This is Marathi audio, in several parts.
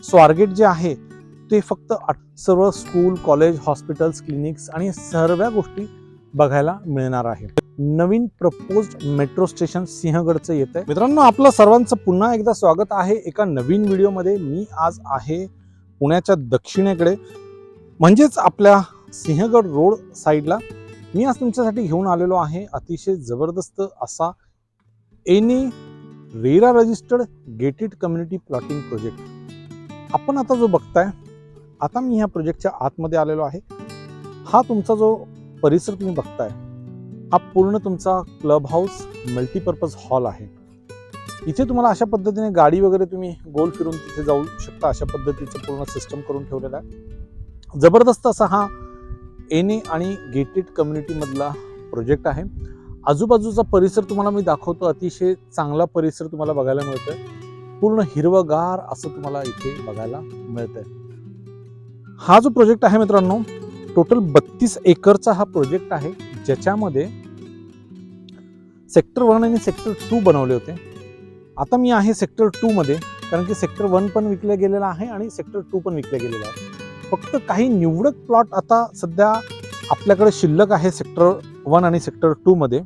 स्वारगेट जे आहे ते फक्त सर्व स्कूल कॉलेज हॉस्पिटल्स क्लिनिक्स आणि सर्व गोष्टी बघायला मिळणार आहे. नवीन प्रपोज मेट्रो स्टेशन सिंहगडचं येत आहे मित्रांनो आपलं सर्वांचं पुन्हा एकदा स्वागत आहे एका नवीन व्हिडिओमध्ये. मी आज आहे पुण्याच्या दक्षिणेकडे. म्हणजेच आपल्या सिंहगड रोड साईडला. मी आज तुमच्यासाठी घेऊन आलेलो आहे अतिशय जबरदस्त असा any RERA registered gated community plotting project. आपण आता जो बघताय आता मी ह्या प्रोजेक्टच्या आतमध्ये आलेलो आहे. हा तुमचा जो परिसर तुम्ही बघताय हा पूर्ण तुमचा क्लब हाऊस मल्टीपर्पज हॉल आहे. इथे तुम्हाला अशा पद्धतीने गाडी वगैरे तुम्ही गोल फिरून तिथे जाऊ शकता अशा पद्धतीचं पूर्ण सिस्टम करून ठेवलेलं आहे. जबरदस्त असा हा एने आणि गेटेड कम्युनिटीमधला प्रोजेक्ट आहे. आजूबाजूचा परिसर तुम्हाला मी दाखवतो. अतिशय चांगला परिसर तुम्हाला बघायला मिळतोय. पूर्ण हिरवगार असं तुम्हाला इथे बघायला मिळतंय. हा जो प्रोजेक्ट आहे मित्रांनो टोटल बत्तीस एकरचा हा प्रोजेक्ट आहे ज्याच्यामध्ये सेक्टर वन आणि सेक्टर टू बनवले होते. आता मी आहे सेक्टर टू मध्ये कारण की सेक्टर वन पण विकलं गेलेलं आहे आणि सेक्टर टू पण विकलं गेलेलं आहे. फक्त काही निवडक प्लॉट आता सध्या आपल्याकडे शिल्लक आहे सेक्टर वन आणि सेक्टर टू मध्ये.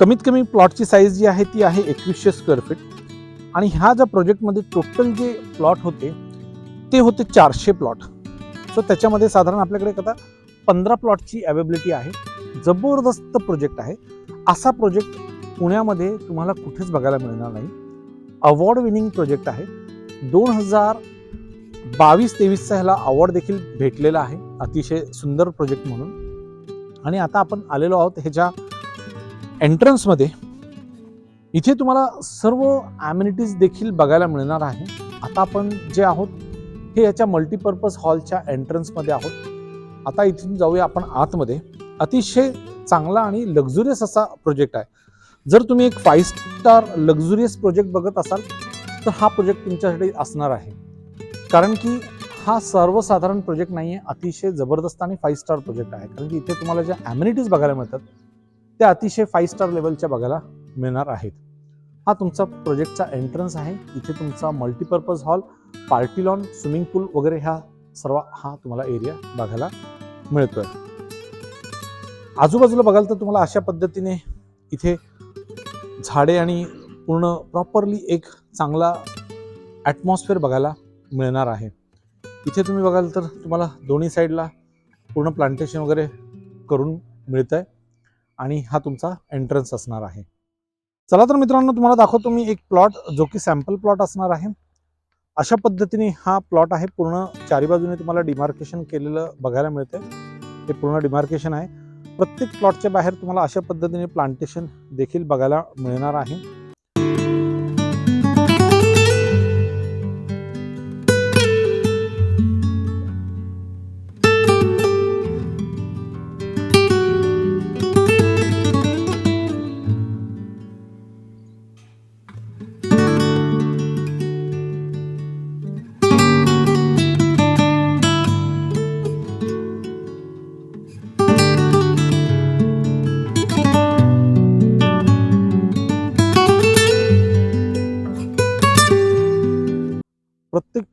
कमीत कमी प्लॉटची साईज जी आहे ती आहे एकवीसशे स्क्वेअर फीट आणि ह्या ज्या प्रोजेक्टमध्ये टोटल जे प्लॉट होते ते होते चारशे प्लॉट. सो त्याच्यामध्ये साधारण आपल्याकडे आता पंधरा प्लॉटची अवेबिलिटी आहे. जबरदस्त प्रोजेक्ट आहे. असा प्रोजेक्ट पुण्यामध्ये तुम्हाला कुठेच बघायला मिळणार नाही. अवॉर्ड विनिंग प्रोजेक्ट आहे. दोन हजार बावीस तेवीसचा ह्याला अवॉर्ड देखील भेटलेला आहे. अतिशय सुंदर प्रोजेक्ट म्हणून. आणि आता आपण आलेलो आहोत ह्याच्या एंट्रन्समध्ये इथे तुम्हाला सर्व ॲम्युनिटीज देखील बघायला मिळणार आहे. आता आपण जे आहोत हे याच्या मल्टीपर्पज हॉलच्या एंट्रन्समध्ये आहोत. आता इथून जाऊया आपण आतमध्ये. अतिशय चांगला आणि लक्झुरियस असा प्रोजेक्ट आहे. जर तुम्ही एक फाईव्ह स्टार लक्झुरियस प्रोजेक्ट बघत असाल तर हा प्रोजेक्ट तुमच्यासाठी असणार आहे. कारण की हा सर्वसाधारण प्रोजेक्ट नाही आहे अतिशय जबरदस्त आणि फाईव्ह स्टार प्रोजेक्ट आहे. कारण की इथे तुम्हाला ज्या ॲम्युनिटीज बघायला मिळतात त्या अतिशय फाईव्ह स्टार लेवलच्या बघायला मिळणार आहेत. हा तुमचा प्रोजेक्टचा एंट्रन्स आहे. इथे तुमचा multipurpose hall party lawn swimming pool वगैरे ह्या सर्व हा तुम्हाला एरिया बघायला मिळतोय. आजूबाजूला बघाल तर तुम्हाला अशा पद्धतीने इथे झाडे आणि पूर्ण प्रॉपरली एक चांगला ॲटमॉस्फिअर बघायला मिळणार आहे. इथे तुम्ही बघाल तर तुम्हाला दोन्ही साईडला पूर्ण प्लांटेशन वगैरे करून मिळतं आहे आणि हा तुमचा एंट्रन्स असणार आहे. चला तर मित्रांनो तुम्हाला दाखवतो मी एक प्लॉट जो की सॅम्पल प्लॉट असणार आहे. अशा पद्धतीने हा प्लॉट आहे. पूर्ण चारी बाजूने तुम्हाला डिमार्केशन केलेलं बघायला मिळते हे पूर्ण डिमार्केशन आहे. प्रत्येक प्लॉटच्या बाहेर तुम्हाला अशा पद्धतीने प्लांटेशन देखील बघायला मिळणार आहे.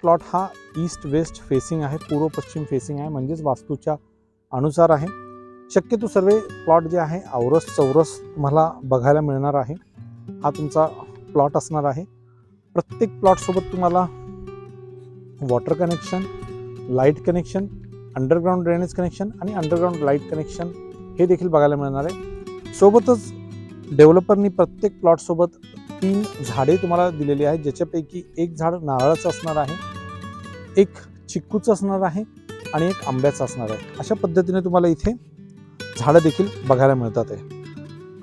प्लॉट हा ईस्ट वेस्ट फेसिंग आहे पूर्व पश्चिम फेसिंग आहे म्हणजेच वास्तूच्या अनुसार आहे. शक्यतो सर्व प्लॉट जे आहे औरस चौरस तुम्हाला बघायला मिळणार आहे. हा तुमचा प्लॉट असणार आहे. प्रत्येक प्लॉटसोबत तुम्हाला water connection light connection underground drainage connection आणि अंडरग्राऊंड लाइट कनेक्शन हे देखील बघायला मिळणार आहे. सोबतच डेव्हलपरनी प्रत्येक प्लॉटसोबत तीन झाडे तुम्हाला दिलेली आहेत ज्याच्यापैकी एक झाड नारळाचं असणार आहे. एक चिक्कूचं असणार आहे आणि एक आंब्याचं असणार आहे. अशा पद्धतीने तुम्हाला इथे झाडं देखील बघायला मिळतात आहे.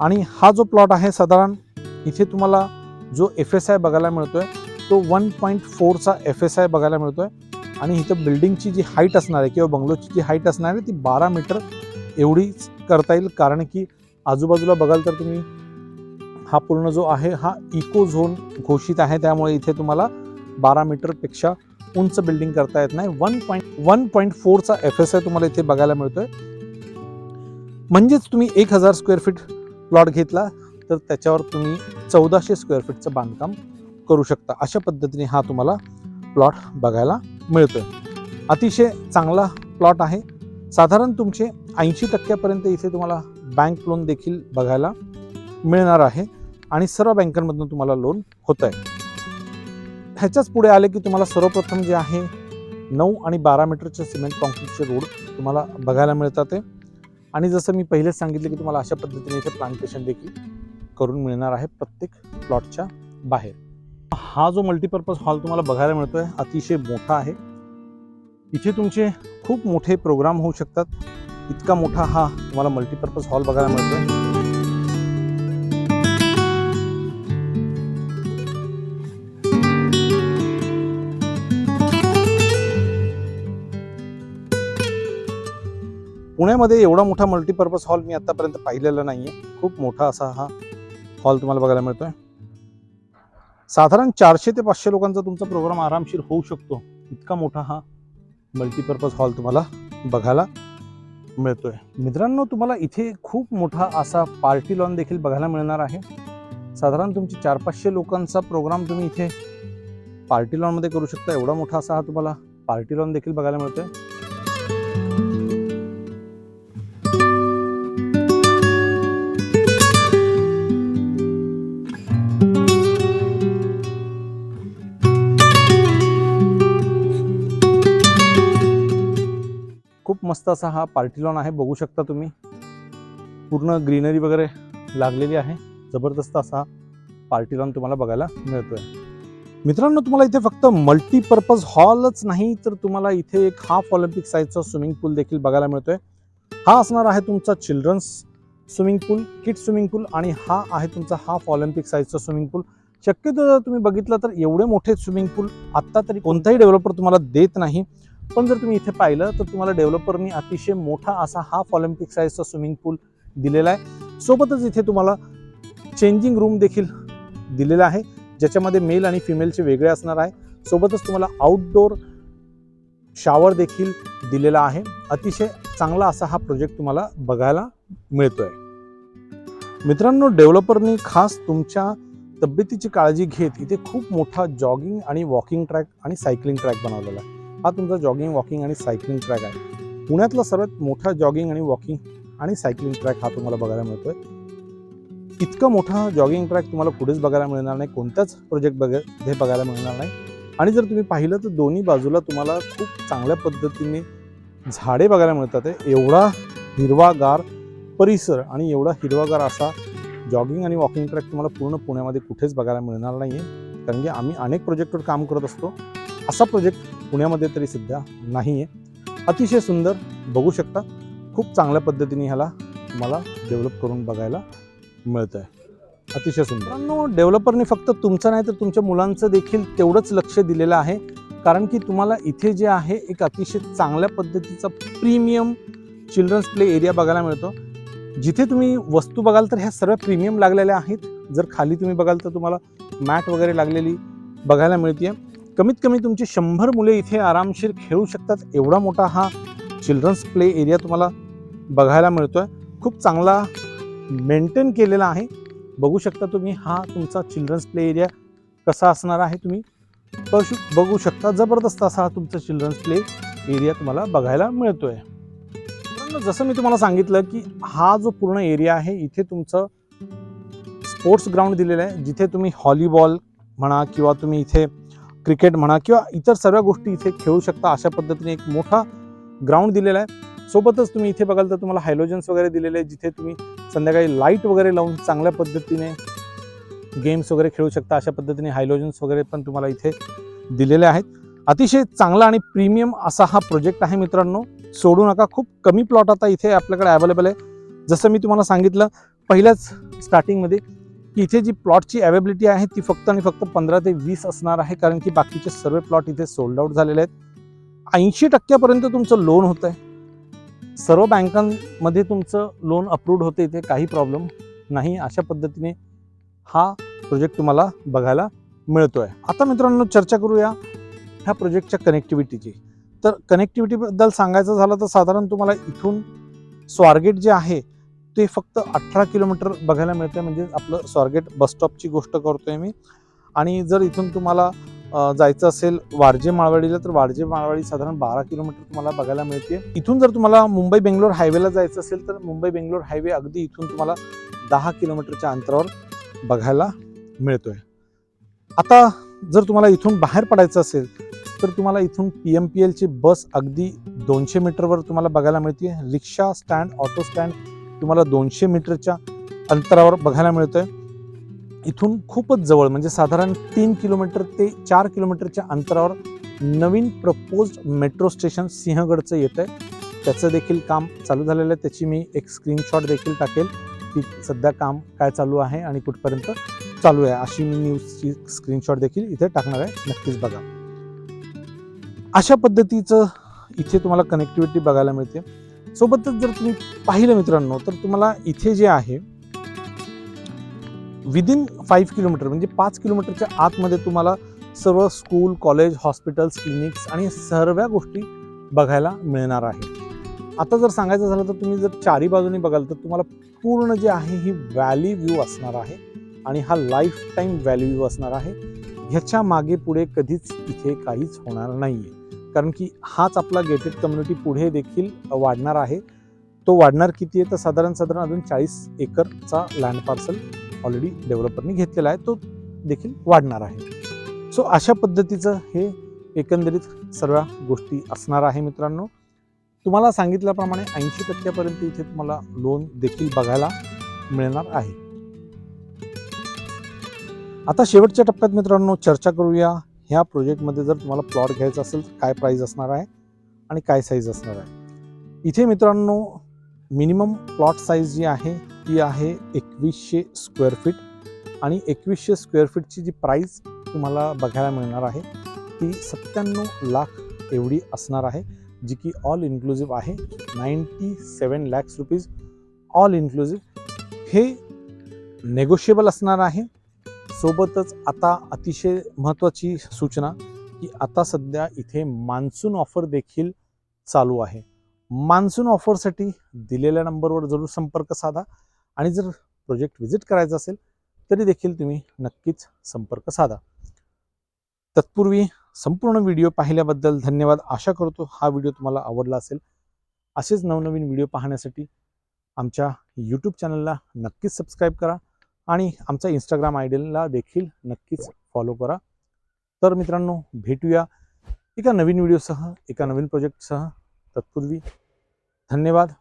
आणि हा जो प्लॉट आहे साधारण इथे तुम्हाला जो एफ एस आय बघायला मिळतो आहे तो वन पॉईंट फोरचा एफ एस आय बघायला मिळतो आहे आणि इथं बिल्डिंगची जी हाईट असणार आहे किंवा बंगलोची जी हाईट असणार आहे ती बारा मीटर एवढीच करता येईल. कारण की आजूबाजूला बघाल तर तुम्ही हा पूर्ण जो आहे हा इको झोन घोषित आहे. त्यामुळे इथे तुम्हाला बारा मीटरपेक्षा उंच बिल्डिंग करता येत नाही. वन पॉईंट वन पॉईंट फोरचा एफ एस आय तुम्हाला इथे बघायला मिळतोय. म्हणजेच तुम्ही एक हजार स्क्वेअर फीट प्लॉट घेतला तर त्याच्यावर तुम्ही चौदाशे स्क्वेअर फीटचं बांधकाम करू शकता. अशा पद्धतीने हा तुम्हाला प्लॉट बघायला मिळतोय. अतिशय चांगला प्लॉट आहे. साधारण तुमचे ऐंशी टक्क्यापर्यंत इथे तुम्हाला बँक लोन देखील बघायला मिळणार आहे. आणि सर्व बँकांमधून तुम्हाला लोन होत आहे ह्याच्याच पुढे आले की तुम्हाला सर्वप्रथम जे आहे नऊ आणि बारा मीटरचे सिमेंट कॉन्क्रीटचे रोड तुम्हाला बघायला मिळतात आहे आणि जसं मी पहिलेच सांगितलं की तुम्हाला अशा पद्धतीने इथे प्लांटेशन देखील करून मिळणार आहे प्रत्येक प्लॉटच्या बाहेर. हा जो मल्टीपर्पज हॉल तुम्हाला बघायला मिळतो आहे अतिशय मोठा आहे. इथे तुमचे खूप मोठे प्रोग्राम होऊ शकतात. इतका मोठा हा तुम्हाला मल्टीपर्पज हॉल बघायला मिळतो आहे पुण्यामध्ये एवढा मोठा मल्टीपर्पज हॉल मी आतापर्यंत पाहिलेला नाही आहे खूप मोठा असा हा हॉल तुम्हाला बघायला मिळतो आहे साधारण चारशे ते पाचशे लोकांचा तुमचा प्रोग्राम आरामशीर होऊ शकतो. इतका मोठा हा मल्टीपर्पज हॉल तुम्हाला बघायला मिळतोय. मित्रांनो तुम्हाला इथे खूप मोठा असा पार्टी लॉन देखील बघायला मिळणार आहे. साधारण तुमची चार पाचशे लोकांचा प्रोग्राम तुम्ही इथे पार्टी लॉनमध्ये करू शकता. एवढा मोठा असा हा तुम्हाला पार्टी लॉन देखील बघायला मिळतोय. मस्त असा हा पार्टी लॉन आहे बघू शकता तुम्ही. पूर्ण ग्रीनरी वगैरे लागलेली आहे. जबरदस्त असा पार्टी लॉन तुम्हाला बघायला मिळतोय. मित्रांनो तुम्हाला इथे फक्त मल्टीपर्पज हॉलच नाही तर तुम्हाला इथे एक हाफ ऑलिम्पिक साईजचा स्विमिंग पूल देखील बघायला मिळतोय. हा असणार आहे तुमचा children's swimming pool kid swimming pool आणि हा आहे तुमचा हाफ ऑलिम्पिक साईजचा स्विमिंग पूल शक्यतो जर तुम्ही बघितलं तर एवढे मोठे स्विमिंग पूल आत्ता तरी कोणताही डेव्हलपर तुम्हाला देत नाही. पण जर तुम्ही इथे पाहिलं तर तुम्हाला डेव्हलपरनी अतिशय मोठा असा हाफ ऑलिम्पिक साईजचा स्विमिंग पूल दिलेला आहे. सोबतच इथे तुम्हाला चेंजिंग रूम देखील दिलेला आहे ज्याच्यामध्ये मेल आणि फिमेलचे वेगळे असणार आहे. सोबतच तुम्हाला आउटडोर शॉवर देखील दिलेला आहे. अतिशय चांगला असा हा प्रोजेक्ट तुम्हाला बघायला मिळतोय. मित्रांनो डेव्हलपरनी खास तुमच्या तब्येतीची काळजी घेत इथे खूप मोठा जॉगिंग आणि वॉकिंग ट्रॅक आणि सायकलिंग ट्रॅक बनवलेला आहे. हा तुमचा जॉगिंग वॉकिंग आणि सायकलिंग ट्रॅक आहे. पुण्यातला सर्वात मोठा जॉगिंग आणि वॉकिंग आणि सायकलिंग ट्रॅक हा तुम्हाला बघायला मिळतोय. इतका मोठा जॉगिंग ट्रॅक तुम्हाला पुढेच बघायला मिळणार नाही कोणत्याच प्रोजेक्ट बघ हे बघायला मिळणार नाही. आणि जर तुम्ही पाहिलं तर दोन्ही बाजूला तुम्हाला खूप चांगल्या पद्धतीने झाडे बघायला मिळतात एवढा हिरवागार परिसर आणि एवढा हिरवागार असा जॉगिंग आणि वॉकिंग ट्रॅक तुम्हाला पूर्ण पुण्यामध्ये कुठेच बघायला मिळणार नाही आहे कारण की आम्ही अनेक प्रोजेक्टवर काम करत असतो. असा प्रोजेक्ट पुण्यामध्ये तरी सध्या नाही आहे अतिशय सुंदर बघू शकता. खूप चांगल्या पद्धतीने ह्याला तुम्हाला डेव्हलप करून बघायला मिळतं आहे अतिशय सुंदर. डेव्हलपरने फक्त तुमचं नाही तर तुमच्या मुलांचं देखील तेवढंच लक्ष दिलेलं आहे. कारण की तुम्हाला इथे जे आहे एक अतिशय चांगल्या पद्धतीचा प्रीमियम चिल्ड्रन्स प्ले एरिया बघायला मिळतो. जिथे तुम्ही वस्तू बघाल तर ह्या सर्व प्रीमियम लागलेल्या आहेत. जर खाली तुम्ही बघाल तर तुम्हाला मॅट वगैरे लागलेली बघायला मिळते कमीत कमी तुमची शंभर मुले इथे आरामशीर खेळू शकतात एवढा मोठा हा चिल्ड्रन्स प्ले एरिया तुम्हाला बघायला मिळतोय. खूप चांगला मेंटेन केलेला आहे. बघू शकता तुम्ही हा तुमचा चिल्ड्रन्स प्ले एरिया कसा असणार आहे तुम्ही. बघू बघू शकता जबरदस्त असा हा तुमचा चिल्ड्रन्स प्ले एरिया तुम्हाला बघायला मिळतोय. आहे जसं मी तुम्हाला सांगितलं की हा जो पूर्ण एरिया आहे इथे तुमचं स्पोर्ट्स ग्राउंड दिलेलं आहे. जिथे तुम्ही हॉलीबॉल म्हणा किंवा तुम्ही इथे क्रिकेट म्हणा किंवा इतर सर्व गोष्टी इथे खेळू शकता अशा पद्धतीने एक मोठा ग्राउंड दिलेला आहे. सोबतच तुम्ही इथे बघाल तर तुम्हाला हायलोजन्स वगैरे दिलेले आहेत जिथे तुम्ही संध्याकाळी लाइट वगैरे लावून चांगल्या पद्धतीने गेम्स वगैरे खेळू शकता. अशा पद्धतीने हायलोजन्स वगैरे पण तुम्हाला इथे दिलेले आहेत. अतिशय चांगला आणि प्रीमियम असा हा प्रोजेक्ट आहे मित्रांनो. सोडू नका खूप कमी प्लॉट आता इथे आपल्याकडे अवेलेबल आहे. जसं मी तुम्हाला सांगितलं पहिल्याच स्टार्टिंगमध्ये की इथे जी प्लॉटची अवेबिलिटी आहे ती फक्त आणि फक्त पंधरा ते वीस असणार आहे कारण की बाकीचे सर्व प्लॉट इथे सोल्ड आउट झालेले आहेत. ऐंशी टक्क्यापर्यंत तुमचं लोन होतं आहे सर्व बँकांमध्ये तुमचं लोन अप्रूव्ड होते इथे काही प्रॉब्लेम नाही. अशा पद्धतीने हा प्रोजेक्ट तुम्हाला बघायला मिळतो आहे आता मित्रांनो चर्चा करूया ह्या प्रोजेक्टच्या कनेक्टिव्हिटीची तर कनेक्टिव्हिटीबद्दल सांगायचं झालं तर साधारण तुम्हाला इथून स्वारगेट जे आहे ते फक्त अठरा किलोमीटर बघायला मिळते म्हणजे आपलं स्वारगेट बसस्टॉपची गोष्ट करतोय मी. आणि जर इथून तुम्हाला जायचं असेल वारजे माळवाडीला तर वारजे माळवाडी साधारण बारा किलोमीटर तुम्हाला बघायला मिळते. इथून जर तुम्हाला मुंबई बेंगलोर हायवेला जायचं असेल तर मुंबई बेंगलोर हायवे अगदी इथून तुम्हाला दहा किलोमीटरच्या अंतरावर बघायला मिळतोय. आता जर तुम्हाला इथून बाहेर पडायचं असेल तर तुम्हाला इथून पी एम पी एलची बस अगदी दोनशे मीटरवर तुम्हाला बघायला मिळते. रिक्षा स्टँड ऑटो स्टँड तुम्हाला दोनशे मीटरच्या अंतरावर बघायला मिळतोय. इथून खूपच जवळ म्हणजे साधारण तीन किलोमीटर ते चार किलोमीटरच्या अंतरावर नवीन प्रपोज्ड मेट्रो स्टेशन सिंहगडचं येतं आहे त्याचं देखील काम चालू झालेलं आहे. त्याची मी एक स्क्रीनशॉट देखील टाकेल की सध्या काम काय चालू आहे आणि कुठपर्यंत चालू आहे अशी मी न्यूजची स्क्रीनशॉट देखील इथे टाकणार आहे. नक्कीच बघा. अशा पद्धतीचं इथे तुम्हाला कनेक्टिव्हिटी बघायला मिळते. सोबतच जर तुम्ही पाहिलं मित्रांनो तर तुम्हाला इथे जे आहे विदिन फाईव्ह किलोमीटर म्हणजे पाच किलोमीटरच्या आतमध्ये तुम्हाला सर्व स्कूल कॉलेज हॉस्पिटल्स क्लिनिक्स आणि सर्व गोष्टी बघायला मिळणार आहे. आता जर सांगायचं झालं तर तुम्ही जर चारी बाजूनी बघाल तर तुम्हाला पूर्ण जे आहे ही व्हॅली व्ह्यू असणार आहे आणि हा लाईफ टाईम व्हॅल्यू व्ह्यू असणार आहे. ह्याच्या मागे पुढे कधीच इथे काहीच होणार नाही आहे कारण की हाच आपला गेटेड कम्युनिटी पुढे देखील वाढणार आहे. तो वाढणार किती आहे? तर साधारण साधारण अजून चाळीस एकरचा लँड पार्सल ऑलरेडी डेव्हलपरनी घेतलेला आहे. तो देखील वाढणार आहे. सो अशा पद्धतीचं हे एकंदरीत सर्व गोष्टी असणार आहे मित्रांनो. तुम्हाला सांगितल्याप्रमाणे ऐंशी टक्क्यापर्यंत इथे तुम्हाला लोन देखील बघायला मिळणार आहे. आता शेवटच्या टप्प्यात मित्रांनो चर्चा करूया. ह्या प्रोजेक्टमध्ये जर तुम्हाला प्लॉट घ्यायचा असेल तर काय प्राईज असणार आहे आणि काय साईज असणार आहे? इथे मित्रांनो मिनिमम प्लॉट साईज जी आहे ती आहे एकवीसशे स्क्वेअर फीट. आणि एकवीसशे स्क्वेअर फीटची जी प्राईज तुम्हाला बघायला मिळणार आहे ती सत्त्याण्णव लाख एवढी असणार आहे जी की ऑल इन्क्लुझिव्ह आहे. Ninety seven lakhs rupees all inclusive हे नेगोशिएबल असणार आहे. सोबतच आता अतिशय महत्त्वाची सूचना की आता सध्या इथे मान्सून ऑफर देखील चालू आहे. मान्सून ऑफरसाठी दिलेल्या नंबरवर जरूर संपर्क साधा आणि जर प्रोजेक्ट व्हिजिट करायचा असेल तरी देखील तुम्ही नक्कीच संपर्क साधा. तत्पूर्वी संपूर्ण व्हिडिओ पाहिल्याबद्दल धन्यवाद. आशा करतो हा व्हिडिओ तुम्हाला आवडला असेल. असेच नवनवीन व्हिडिओ पाहण्यासाठी आमच्या यूट्यूब चॅनलला नक्कीच सबस्क्राईब करा. आणि आमचा इंस्टाग्राम आयडीला देखील नक्कीच फॉलो करा. तर मित्रांनो भेटूया एका नवीन व्हिडिओसह एका नवीन प्रोजेक्टसह तत्पूर्वी धन्यवाद.